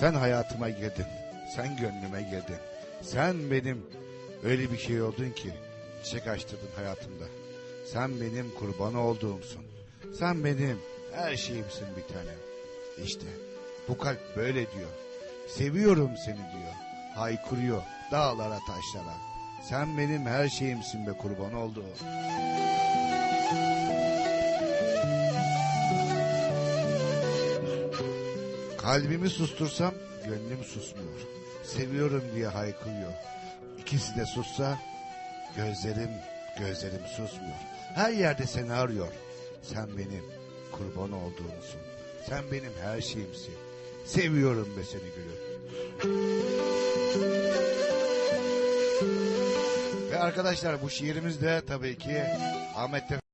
Sen hayatıma girdin. Sen gönlüme girdin. Sen benim öyle bir şey oldun ki çiçek açtırdın hayatımda. Sen benim kurban olduğumsun. Sen benim her şeyimsin bir tanem. İşte bu kalp böyle diyor. Seviyorum seni diyor. Haykırıyor dağlara taşlara. Sen benim her şeyimsin be kurban olduğum. Kalbimi sustursam gönlüm susmuyor. Seviyorum diye haykırıyor. İkisi de sussa gözlerim gözlerim susmuyor. Her yerde seni arıyor. Sen benim kurban olduğumsun. Sen benim her şeyimsin. Seviyorum be seni gülüm. Ve arkadaşlar bu şiirimiz de tabii ki Ahmet